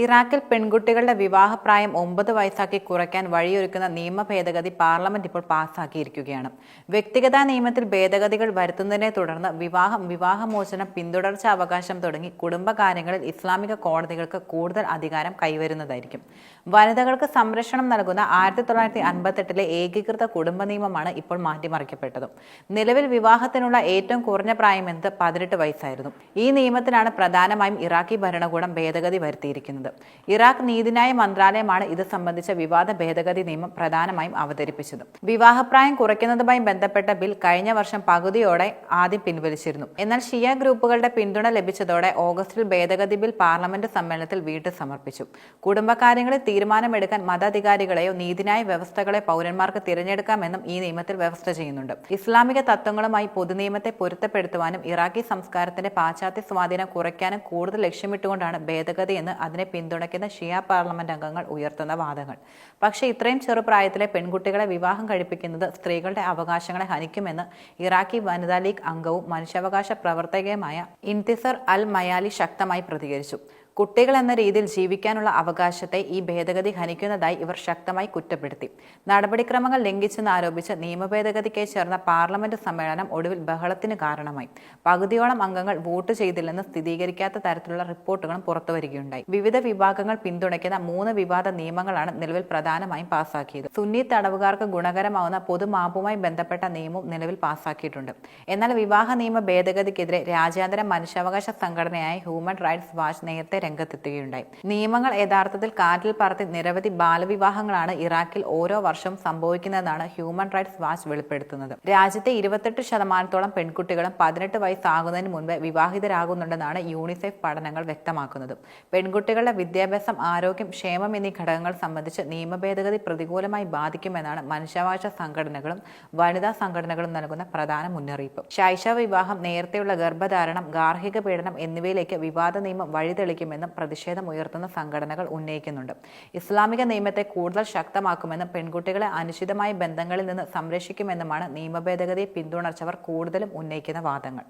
ഇറാഖിൽ പെൺകുട്ടികളുടെ വിവാഹപ്രായം ഒമ്പത് വയസ്സാക്കി കുറയ്ക്കാൻ വഴിയൊരുക്കുന്ന നിയമ ഭേദഗതി പാർലമെന്റ് ഇപ്പോൾ പാസ്സാക്കിയിരിക്കുകയാണ്. വ്യക്തിഗത നിയമത്തിൽ ഭേദഗതികൾ വരുത്തുന്നതിനെ തുടർന്ന് വിവാഹം വിവാഹമോചനം പിന്തുടർച്ച അവകാശം തുടങ്ങി കുടുംബകാര്യങ്ങളിൽ ഇസ്ലാമിക കോടതികൾക്ക് കൂടുതൽ അധികാരം കൈവരുന്നതായിരിക്കും. വനിതകൾക്ക് സംരക്ഷണം നൽകുന്ന ആയിരത്തി തൊള്ളായിരത്തി അൻപത്തെട്ടിലെ ഏകീകൃത കുടുംബ നിയമമാണ് ഇപ്പോൾ മാറ്റിമറിക്കപ്പെട്ടത്. നിലവിൽ വിവാഹത്തിനുള്ള ഏറ്റവും കുറഞ്ഞ പ്രായം എന്നത് പതിനെട്ട് വയസ്സായിരുന്നു. ഈ നിയമത്തിലാണ് പ്രധാനമായും ഇറാഖി ഭരണകൂടം ഭേദഗതി വരുത്തിയിരിക്കുന്നത്. ഇറാഖ് നീതിന്യായ മന്ത്രാലയമാണ് ഇത് സംബന്ധിച്ച വിവാദ ഭേദഗതി നിയമം പ്രധാനമായും അവതരിപ്പിച്ചത്. വിവാഹപ്രായം കുറയ്ക്കുന്നതുമായി ബന്ധപ്പെട്ട ബിൽ കഴിഞ്ഞ വർഷം പകുതിയോടെ ആദ്യം പിൻവലിച്ചിരുന്നു. എന്നാൽ ഷിയ ഗ്രൂപ്പുകളുടെ പിന്തുണ ലഭിച്ചതോടെ ഓഗസ്റ്റിൽ ഭേദഗതി ബിൽ പാർലമെന്റ് സമ്മേളനത്തിൽ വീണ്ടും സമർപ്പിച്ചു. കുടുംബകാര്യങ്ങളിൽ തീരുമാനമെടുക്കാൻ മതാധികാരികളെയോ നീതിന്യായ വ്യവസ്ഥകളെ പൗരന്മാർക്ക് തിരഞ്ഞെടുക്കാമെന്നും ഈ നിയമത്തിൽ വ്യവസ്ഥ ചെയ്യുന്നുണ്ട്. ഇസ്ലാമിക തത്വങ്ങളുമായി പൊതുനിയമത്തെ പൊരുത്തപ്പെടുത്തുവാനും ഇറാഖി സംസ്കാരത്തിന്റെ പാശ്ചാത്യ സ്വാധീനം കുറയ്ക്കാനും കൂടുതൽ ലക്ഷ്യമിട്ടുകൊണ്ടാണ് ഭേദഗതി എന്ന് അതിനെ പിന്തുണയ്ക്കുന്ന ഷിയ പാർലമെന്റ് അംഗങ്ങൾ ഉയർത്തുന്ന വാദങ്ങൾ. പക്ഷേ ഇത്രയും ചെറുപ്രായത്തിലെ പെൺകുട്ടികളെ വിവാഹം കഴിപ്പിക്കുന്നത് സ്ത്രീകളുടെ അവകാശങ്ങളെ ഹനിക്കുമെന്ന് ഇറാഖി വനിതാ ലീഗ് അംഗവും മനുഷ്യാവകാശ പ്രവർത്തകയുമായ ഇൻതിസർ അൽ മയാലി ശക്തമായി പ്രതികരിച്ചു. കുട്ടികൾ എന്ന രീതിയിൽ ജീവിക്കാനുള്ള അവകാശത്തെ ഈ ഭേദഗതി ഹനിക്കുന്നതായി ഇവർ ശക്തമായി കുറ്റപ്പെടുത്തി. നടപടിക്രമങ്ങൾ ലംഘിച്ചെന്ന് ആരോപിച്ച് നിയമഭേദഗതിക്കായി ചേർന്ന പാർലമെന്റ് സമ്മേളനം ഒടുവിൽ ബഹളത്തിന് കാരണമായി. പകുതിയോളം അംഗങ്ങൾ വോട്ട് ചെയ്തില്ലെന്ന് സ്ഥിരീകരിക്കാത്ത തരത്തിലുള്ള റിപ്പോർട്ടുകളും പുറത്തുവരികയുണ്ടായി. വിവിധ വിഭാഗങ്ങൾ പിന്തുണയ്ക്കുന്ന മൂന്ന് വിവാദ നിയമങ്ങളാണ് നിലവിൽ പ്രധാനമായും പാസാക്കിയത്. സുന്നി തടവുകാർക്ക് ഗുണകരമാവുന്ന പൊതുമാപ്പുമായി ബന്ധപ്പെട്ട നിയമവും നിലവിൽ പാസാക്കിയിട്ടുണ്ട്. എന്നാൽ വിവാഹ നിയമ ഭേദഗതിക്കെതിരെ രാജ്യാന്തര മനുഷ്യാവകാശ സംഘടനയായ ഹ്യൂമൻ റൈറ്റ്സ് വാച്ച് നേരത്തെ രംഗത്തെത്തുകയുണ്ടായി. നിയമങ്ങൾ യഥാർത്ഥത്തിൽ കാറ്റിൽ പറത്തി നിരവധി ബാലവിവാഹങ്ങളാണ് ഇറാഖിൽ ഓരോ വർഷവും സംഭവിക്കുന്നതെന്നാണ് ഹ്യൂമൻ റൈറ്റ്സ് വാച്ച് വെളിപ്പെടുത്തുന്നത്. രാജ്യത്തെ ഇരുപത്തെട്ട് ശതമാനത്തോളം പെൺകുട്ടികളും പതിനെട്ട് വയസ്സാകുന്നതിന് മുൻപ് വിവാഹിതരാകുന്നുണ്ടെന്നാണ് യൂണിസെഫ് പഠനങ്ങൾ വ്യക്തമാക്കുന്നത്. പെൺകുട്ടികളുടെ വിദ്യാഭ്യാസം ആരോഗ്യം ക്ഷേമം എന്നീ ഘടകങ്ങൾ സംബന്ധിച്ച് നിയമഭേദഗതി പ്രതികൂലമായി ബാധിക്കുമെന്നാണ് മനുഷ്യാവകാശ സംഘടനകളും വനിതാ സംഘടനകളും നൽകുന്ന പ്രധാന മുന്നറിയിപ്പ്. ശൈശവ വിവാഹം നേരത്തെയുള്ള ഗർഭധാരണം ഗാർഹിക പീഡനം എന്നിവയിലേക്ക് വിവാദ നിയമം വഴിതെളിക്കുമെന്നും പ്രതിഷേധം ഉയർത്തുന്ന സംഘടനകൾ ഉന്നയിക്കുന്നുണ്ട്. ഇസ്ലാമിക നിയമത്തെ കൂടുതൽ ശക്തമാക്കുമെന്നും പെൺകുട്ടികളെ അനുചിതമായ ബന്ധങ്ങളിൽ നിന്ന് സംരക്ഷിക്കുമെന്നുമാണ് നിയമ ഭേദഗതിയെ പിന്തുണച്ചവർ കൂടുതലും ഉന്നയിക്കുന്ന വാദങ്ങൾ.